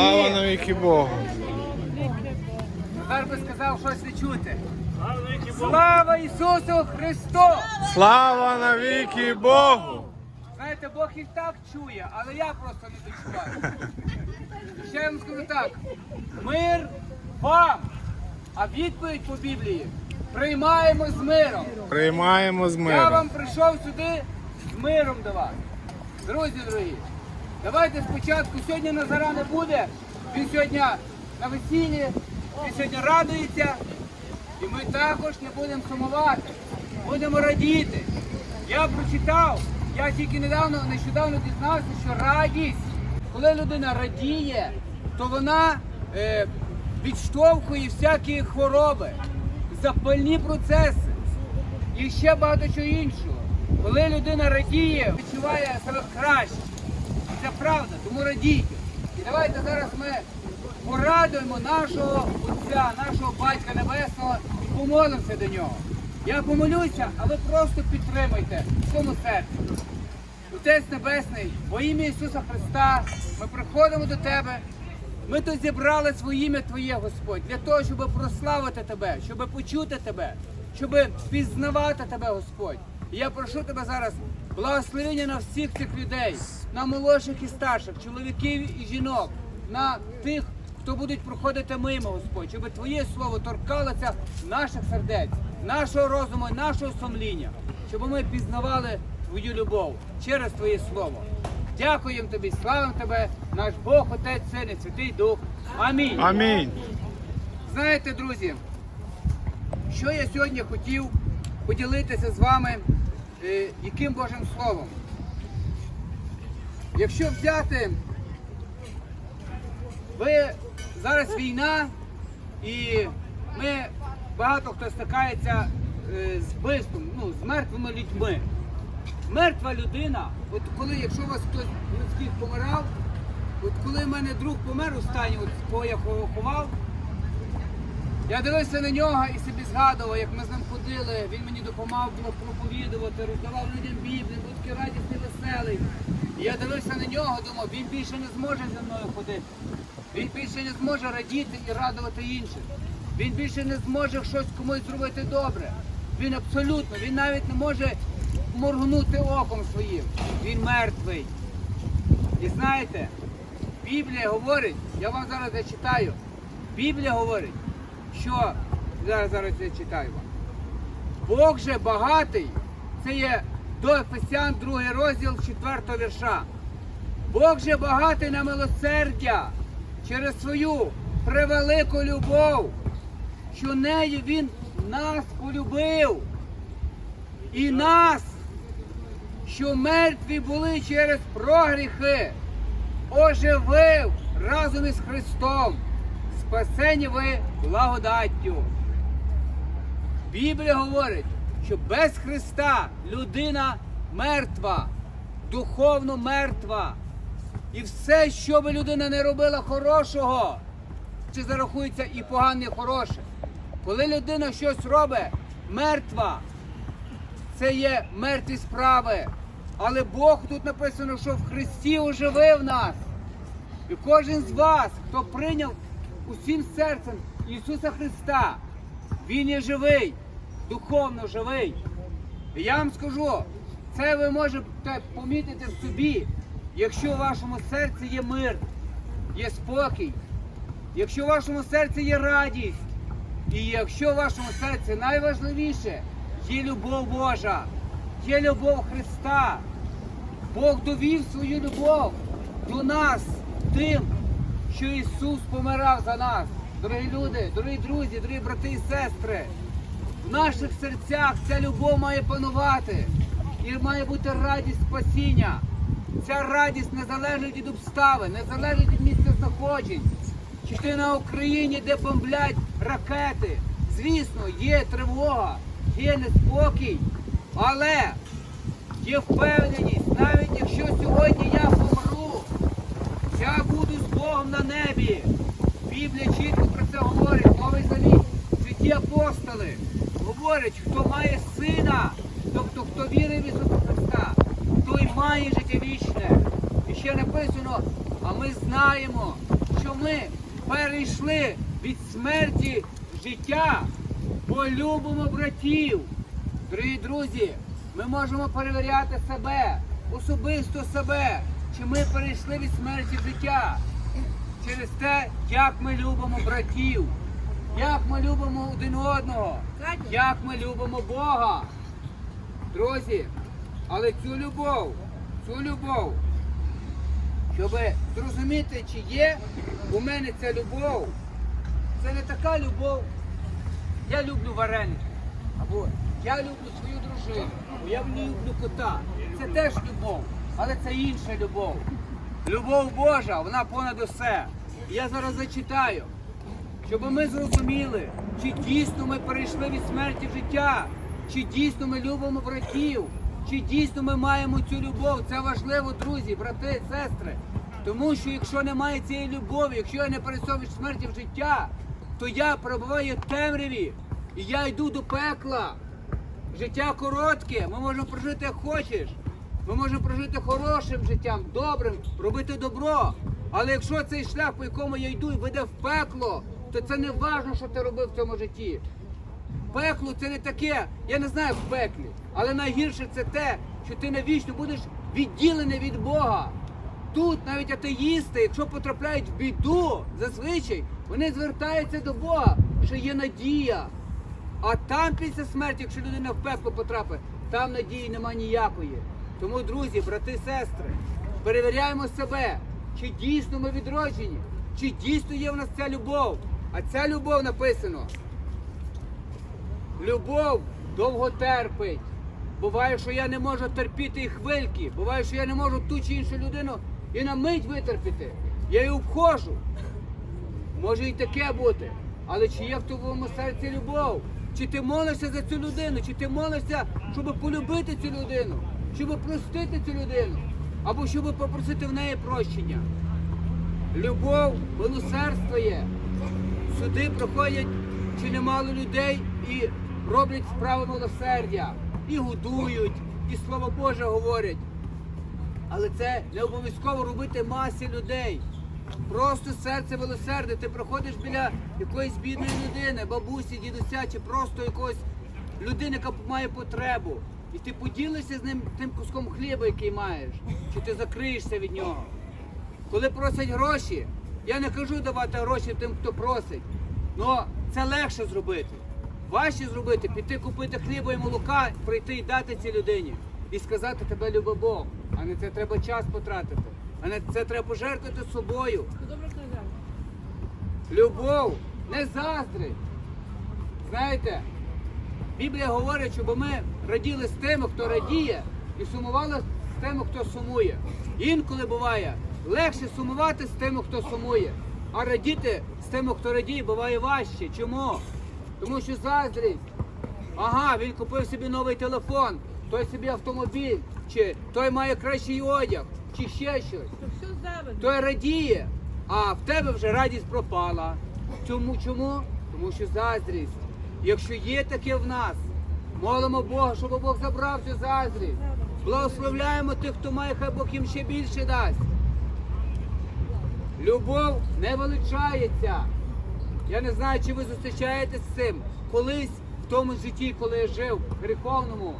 Слава навіки Богу. Тепер би сказав щось не чути. Слава Ісусу Христу! Слава навіки Богу. Знаєте, Бог і так чує, але я просто не дочуваю. Ще я вам скажу так: мир вам, а відповідь по Біблії приймаємо з миром. Приймаємо з миром. Я вам прийшов сюди з миром до вас. Друзі дорогі, давайте спочатку, сьогодні Назара не буде, він сьогодні на весіллі, він сьогодні радується, і ми також не будемо сумувати, будемо радіти. Я прочитав, я тільки недавно, нещодавно дізнався, що радість, коли людина радіє, то вона е, відштовхує всякі хвороби, запальні процеси і ще багато чого іншого. Коли людина радіє, відчуває себе краще. Це правда, тому радійте. І давайте зараз ми порадуємо нашого Отця, нашого Батька Небесного і помолимося до нього. Я помолюся, а ви просто підтримайте в своєму серці. Отець Небесний, во ім'я Ісуса Христа, ми приходимо до Тебе. Ми тут зібрали своє ім'я Твоє, Господь, для того, щоб прославити Тебе, щоб почути Тебе, щоб пізнавати Тебе, Господь. І я прошу Тебе зараз благословення на всіх цих людей, на молодших і старших, чоловіків і жінок, на тих, хто будуть проходити мимо, Господь, щоб Твоє слово торкалося наших сердець, нашого розуму, нашого сумління, щоб ми пізнавали Твою любов через Твоє Слово. Дякуємо тобі, славимо тебе, наш Бог, Отець, Син і Святий Дух. Амінь. Амінь. Знаєте, друзі, що я сьогодні хотів поділитися з вами, яким Божим Словом. Якщо взяти, ви зараз війна, і ми багато хто стикається е, з вбивством, ну, з мертвими людьми. Мертва людина, от коли, якщо у вас хтось близький помирав, от коли в мене друг помер у стані, от кого я ховав, я дивився на нього і собі згадував, як ми з ним ходили, він мені допомагав проповідувати, роздавав людям Біблію, був такий радісний, веселий. І я дивився на нього, думав, він більше не зможе зі мною ходити. Він більше не зможе радіти і радувати інших. Він більше не зможе щось комусь зробити добре. Він абсолютно, він навіть не може моргнути оком своїм. Він мертвий. І знаєте, Біблія говорить, я вам зараз зачитаю. Біблія говорить, що зараз зараз я читаю вам. Бог же багатий, це є до Ефесян, другий розділ 4 вірша. Бог же багатий на милосердя через свою превелику любов, що нею Він нас полюбив. І нас, що мертві були через прогріхи, оживив разом із Христом, спасені ви благодаттю. Біблія говорить, що без Христа людина мертва, духовно мертва. І все, що би людина не робила хорошого, чи зарахується і погане, і хороше. Коли людина щось робить мертва, це є мертві справи. Але Бог тут написано, що в Христі оживив нас. І кожен з вас, хто прийняв усім серцем Ісуса Христа, Він є живий, духовно живий. І я вам скажу, це ви можете помітити в собі, якщо у вашому серці є мир, є спокій, якщо в вашому серці є радість, і якщо в вашому серці найважливіше є любов Божа, є любов Христа, Бог довів свою любов до нас тим, що Ісус помирав за нас. Дорогі люди, дорогі друзі, дорогі брати і сестри, в наших серцях ця любов має панувати і має бути радість спасіння. Ця радість не залежить від обставин, не залежить від місця знаходжень. Чи ти на Україні, де бомблять ракети? Звісно, є тривога, є неспокій, але є впевненість, навіть якщо сьогодні я помру, я буду з Богом на небі. Біблія чітко про це говорить, Новий Завіт, святі апостоли говорять, хто має сина, тобто хто вірить в Ісуса Христа, той має життя вічне. І ще написано, а ми знаємо, що ми перейшли від смерті в життя, полюбимо братів. Дорогі друзі, ми можемо перевіряти себе, особисто себе, чи ми перейшли від смерті в життя через те, як ми любимо братів, як ми любимо один одного, як ми любимо Бога. Друзі, але цю любов, цю любов, щоб зрозуміти, чи є у мене ця любов, це не така любов. Я люблю вареники. Або я люблю свою дружину, або я люблю кота. Це теж любов, але це інша любов. Любов Божа, вона понад усе. Я зараз зачитаю, щоб ми зрозуміли, чи дійсно ми перейшли від смерті в життя, чи дійсно ми любимо братів, чи дійсно ми маємо цю любов. Це важливо, друзі, брати, сестри. Тому що якщо немає цієї любові, якщо я не перейшов від смерті в життя, то я перебуваю в темряві і я йду до пекла. Життя коротке, ми можемо прожити як хочеш. Ми можемо прожити хорошим життям, добрим, робити добро. Але якщо цей шлях, по якому я йду, веде в пекло, то це не важно, що ти робив в цьому житті. Пекло це не таке, я не знаю в пеклі, але найгірше це те, що ти навічно будеш відділений від Бога. Тут навіть атеїсти, якщо потрапляють в біду, зазвичай вони звертаються до Бога, що є надія. А там після смерті, якщо людина в пекло потрапить, там надії нема ніякої. Тому, друзі, брати, сестри, перевіряємо себе, чи дійсно ми відроджені, чи дійсно є в нас ця любов. А ця любов написано. Любов довго терпить. Буває, що я не можу терпіти і хвильки. Буває, що я не можу ту чи іншу людину і на мить витерпіти. Я її обходжу. Може і таке бути. Але чи є в твоєму серці любов? Чи ти молишся за цю людину? Чи ти молишся, щоб полюбити цю людину? Щоб простити цю людину? Або щоб попросити в неї прощення? Любов милосердствує. Сюди приходять чи немало людей і роблять справи милосердя, і годують, і слово Боже говорять. Але це не обов'язково робити масі людей. Просто серце милосердя. Ти проходиш біля якоїсь бідної людини, бабусі, дідуся, чи просто якоїсь людини, яка має потребу. І ти поділишся з ним тим куском хліба, який маєш, чи ти закриєшся від нього. Коли просять гроші, я не кажу давати гроші тим, хто просить. але це легше зробити. Важче зробити, піти купити хліба і молока, прийти і дати цій людині. І сказати тебе любить Бог. А не це треба час потратити. А не це треба пожертвувати собою. Добре сказав. Любов, не заздрить. Знаєте, Біблія говорить, щоб ми раділи з тими, хто радіє, і сумували з тими, хто сумує. Інколи буває легше сумувати з тими, хто сумує, а радіти з тими, хто радіє, буває важче. Чому? Тому що заздрість. Ага, він купив собі новий телефон, той собі автомобіль, чи той має кращий одяг, чи ще щось То все завидно. той радіє, а в тебе вже радість пропала. Чому? Чому? Тому що заздрість. Якщо є таке в нас, молимо Бога, щоб Бог забрав цю заздрість. Благословляємо тих, хто має, хай Бог їм ще більше дасть. Любов не величається. Я не знаю, чи ви зустрічаєтесь з цим. Колись в тому житті, коли я жив гріховному,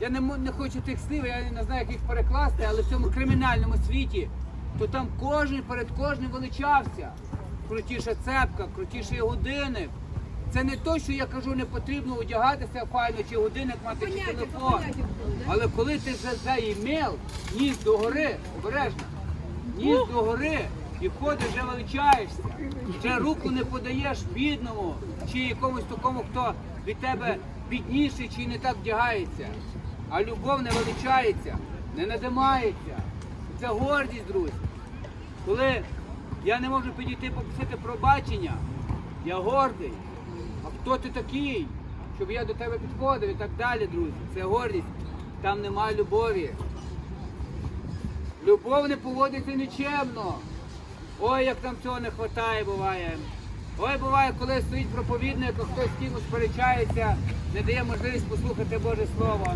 я не, не хочу тих слів, я не знаю, як їх перекласти, але в цьому кримінальному світі, то там кожен перед кожним величався. Крутіша цепка, крутіший годинник. Це не то, що я кажу, не потрібно одягатися файно, чи годинник мати, чи телефон. Але коли ти за заімел, ніс до гори, обережно, ніс до гори і ходиш, вже величаєшся. Вже руку не подаєш бідному, чи якомусь такому, хто від тебе бідніший, чи не так вдягається. А любов не величається, не надимається. Це гордість, друзі. Коли я не можу підійти попросити пробачення, я гордий. Хто ти такий, щоб я до тебе підходив і так далі, друзі? Це гордість. Там немає любові. Любов не поводиться нічемно. Ой, як нам цього не вистачає, буває. Ой, буває, коли стоїть проповідник, а хтось з сперечається, не дає можливість послухати Боже Слово.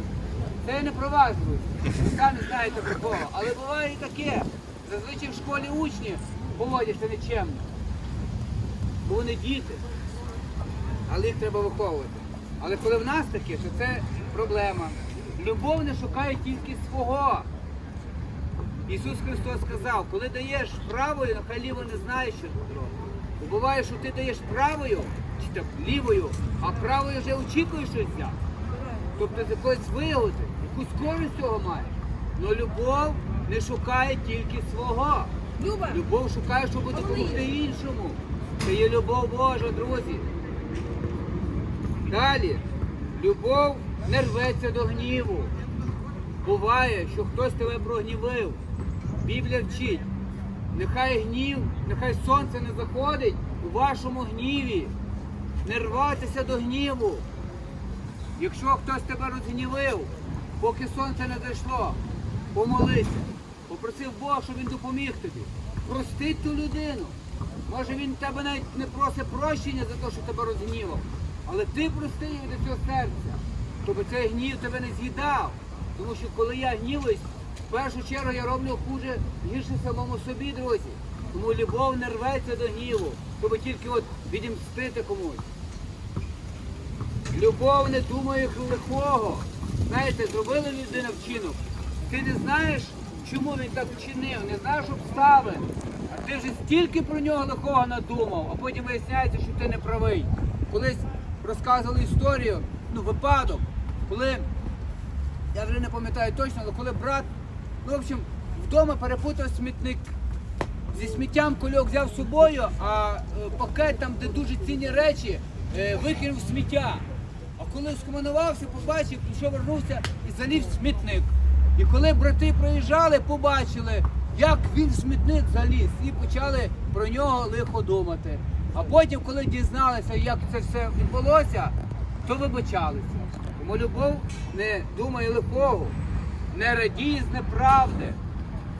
Це не про вас, друзі. Ви самі знаєте про кого. Але буває і таке. Зазвичай в школі учні поводяться нечемно. Бо вони діти, але їх треба виховувати. Але коли в нас таке, то це проблема. Любов не шукає тільки свого. Ісус Христос сказав, коли даєш правою, нехай ліво не знає, що тут робить. Бо буває, що ти даєш правою, чи так лівою, а правою вже очікуєш щось взяти. Тобто з якоїсь вигоди, якусь користь цього маєш. Але любов не шукає тільки свого. Люба, Любов шукає, щоб допомогти іншому. Це є любов Божа, друзі. Далі. Любов не рветься до гніву. Буває, що хтось тебе прогнівив. Біблія вчить. Нехай гнів, нехай сонце не заходить у вашому гніві. Не рватися до гніву. Якщо хтось тебе розгнівив, поки сонце не зайшло, помолися. Попросив Бога, щоб він допоміг тобі. Прости ту людину. Може він тебе навіть не просить прощення за те, що тебе розгнівав. Але ти прости його до цього серця, щоб цей гнів тебе не з'їдав. Тому що коли я гнівуюсь, в першу чергу я роблю хуже гірше самому собі, друзі. Тому любов не рветься до гніву, щоб тільки от відімстити комусь. Любов не думає лихого. Знаєте, зробила людина вчинок. Ти не знаєш, чому він так вчинив, не знаєш обставин. А ти вже стільки про нього лихого надумав, а потім виясняється, що ти не правий. Колись розказували історію, ну, випадок, коли, я вже не пам'ятаю точно, але коли брат, ну, в общем, вдома перепутав смітник. Зі сміттям кульок взяв з собою, а е, пакет там, де дуже цінні речі, е, викинув сміття. А коли скоманувався, побачив, що вернувся і заліз смітник. І коли брати проїжджали, побачили, як він в смітник заліз, і почали про нього лихо думати. А потім, коли дізналися, як це все відбулося, то вибачалися. Тому любов не думає лихого, не радіє з неправди.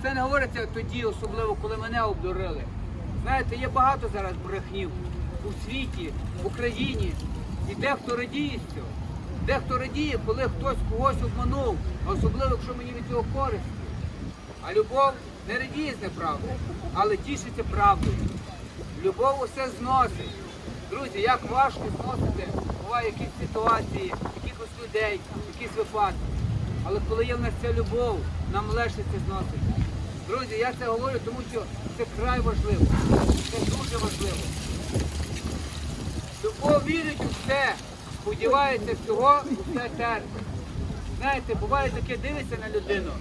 Це не говориться тоді, особливо коли мене обдурили. Знаєте, є багато зараз брехнів у світі, в Україні. І дехто радіє з цього. Дехто радіє, коли хтось когось обманув, особливо, якщо мені від цього користь. А любов не радіє з неправди, але тішиться правдою. Любов усе зносить. Друзі, як важко зносити, буває якісь ситуації, якихось людей, якісь випадки. Але коли є в нас ця любов, нам легше це зносити. Друзі, я це говорю, тому що це край важливо. Це дуже важливо. Любов вірить у все, сподівається всього, усе терпить. Знаєте, буває таке, дивишся на людину,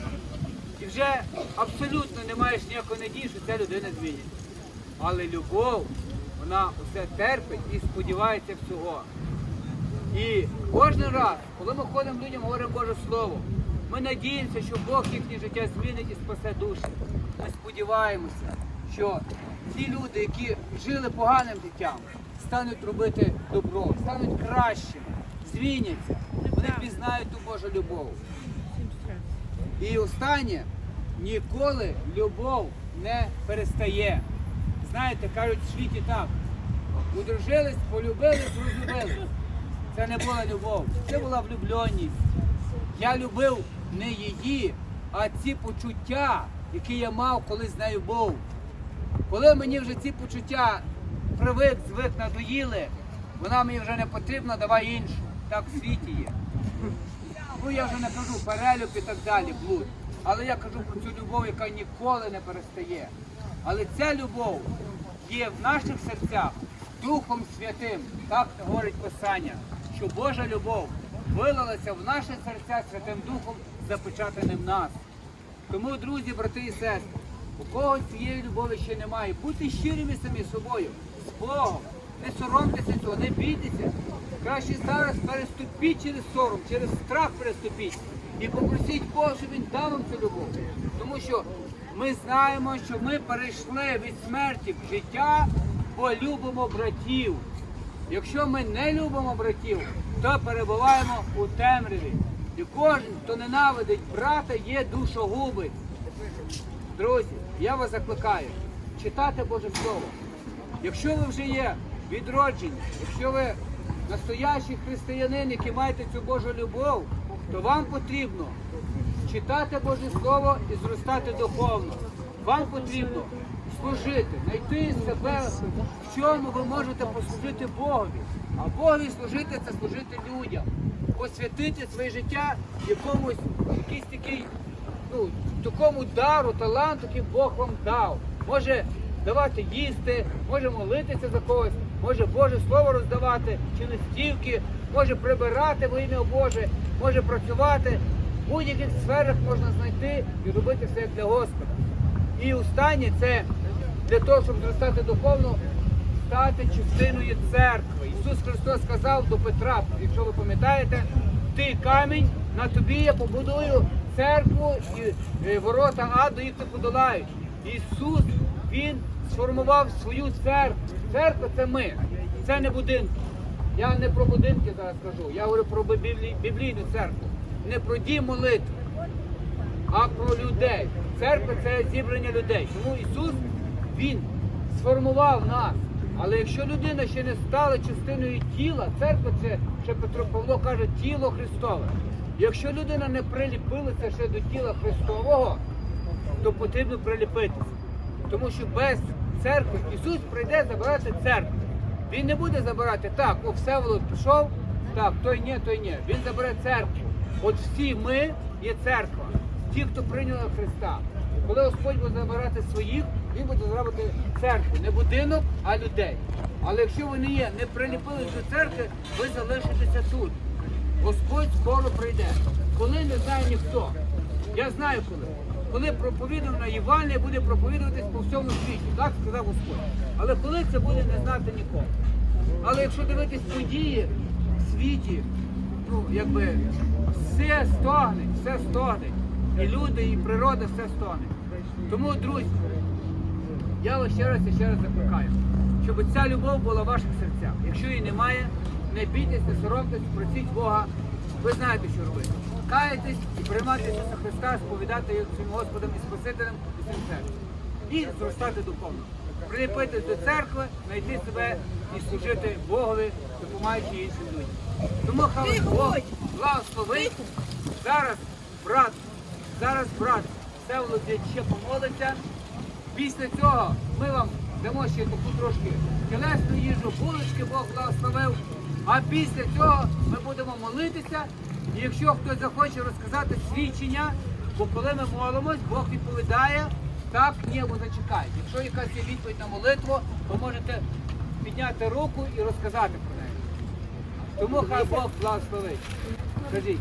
і вже абсолютно не маєш ніякої надії, що ця людина зміниться. Але любов, вона усе терпить і сподівається всього. І кожен раз, коли ми ходимо людям, говоримо Боже Слово, ми надіємося, що Бог їхнє життя змінить і спасе душі. Ми сподіваємося, що ті люди, які жили поганим життям, стануть робити добро, стануть кращими, зміняться, вони пізнають ту Божу любов. І останнє, ніколи любов не перестає. Знаєте, кажуть в світі так. Удружились, полюбились, розлюбились. Це не була любов, це була влюбленість. Я любив не її, а ці почуття, які я мав, коли з нею був. Коли мені вже ці почуття привик, звик, надоїли, вона мені вже не потрібна, давай іншу. Так в світі є. Ну я вже не кажу перелюб і так далі, блуд. Але я кажу про цю любов, яка ніколи не перестає. Але ця любов є в наших серцях Духом Святим. Так говорить Писання, що Божа любов вилилася в наші серця Святим Духом, запечатаним нас. Тому, друзі, брати і сестри, у кого цієї любові ще немає, будьте щирими самі собою, з Богом. Не соромтеся цього, не бійтеся. Краще зараз переступіть через сором, через страх переступіть і попросіть Бога, щоб він дав вам цю любов. Тому що ми знаємо, що ми перейшли від смерті в життя, бо любимо братів. Якщо ми не любимо братів, то перебуваємо у темряві. І кожен, хто ненавидить брата, є душогубець. Друзі, я вас закликаю читати Боже Слово. Якщо ви вже є відроджені, якщо ви настоящий християнин, який маєте цю Божу любов, то вам потрібно читати Боже Слово і зростати духовно. Вам потрібно служити, знайти себе, в чому ви можете послужити Богові. А Богові служити це служити людям, посвятити своє життя якомусь якийсь такий, ну, такому дару, таланту, який Бог вам дав. Може давати їсти, може молитися за когось, може Боже Слово роздавати, чи листівки, може прибирати во ім'я Боже, може працювати. В будь-яких сферах можна знайти і робити все як для Господа. І останнє це для того, щоб зростати духовно, стати частиною церкви. Ісус Христос сказав до Петра, якщо ви пам'ятаєте, ти камінь, на тобі я побудую церкву і е, ворота аду їх не подолають. Ісус Він сформував свою церкву. Церква це ми, це не будинки. Я не про будинки зараз кажу, я говорю про біблійну церкву, не про дім молитви а про людей. Церква це зібрання людей. Тому Ісус Він сформував нас. Але якщо людина ще не стала частиною тіла, церква це ще Петро Павло каже тіло Христове. Якщо людина не приліпилася ще до тіла Христового, то потрібно приліпитися. Тому що без церкви Ісус прийде забирати церкву. Він не буде забирати так, о, Всеволод пішов, так, той ні, той ні. Він забере церкву. От всі ми є церква, ті, хто прийняли Христа. Коли Господь буде забирати своїх, Він буде зробити церкву, не будинок, а людей. Але якщо ви не є, не приліпились до церкви, ви залишитеся тут. Господь скоро прийде. Коли не знає ніхто. Я знаю коли. Коли проповідувана Євангелія буде проповідуватись по всьому світі, так сказав Господь. Але коли це буде не знати нікого. Але якщо дивитись події в світі, ну якби все стогне, все стогне. І люди, і природа все стогне. Тому, друзі, я вас ще раз і ще раз закликаю, щоб ця любов була в ваших серцях. Якщо її немає, не бійтесь, не соромтесь, просіть Бога. Ви знаєте, що робити. Каятись і приймати Ісуса Христа, сповідати його своїм Господом і Спасителем і своїм серцем. І зростати духовно. Приліпитись до церкви, знайти себе і служити Богові, допомагаючи іншим людям. Тому хай Бог благословить. Зараз, брат, зараз, брат, все ще помолиться. Після цього ми вам дамо ще таку трошки тілесну їжу, булочки Бог благословив. А після цього ми будемо молитися. І якщо хтось захоче розказати свідчення, бо коли ми молимось, Бог відповідає так, ні, зачекає. Якщо якась є відповідь на молитву, ви можете підняти руку і розказати про неї. Тому хай Бог благословить. Скажіть.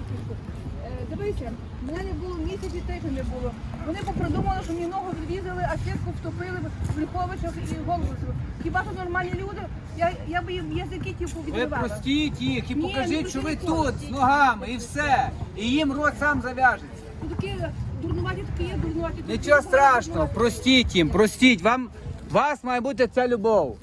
Е, в мене було місяць і тижня не було. Вони попридумали, що мені ногу відрізали, а сітку втопили в ліховичах і голову. зробили. Хіба що нормальні люди? Я, я би їм язики ті Ви повідривала. простіть їх і Ні, покажіть, не що ви потрібно. тут з ногами і все. І їм рот сам зав'яжеться. Ну, Такі дурнуваті, такі є, дурнуваті. такі Нічого страшного, дурнуваті. простіть їм, простіть. Вам вас має бути ця любов.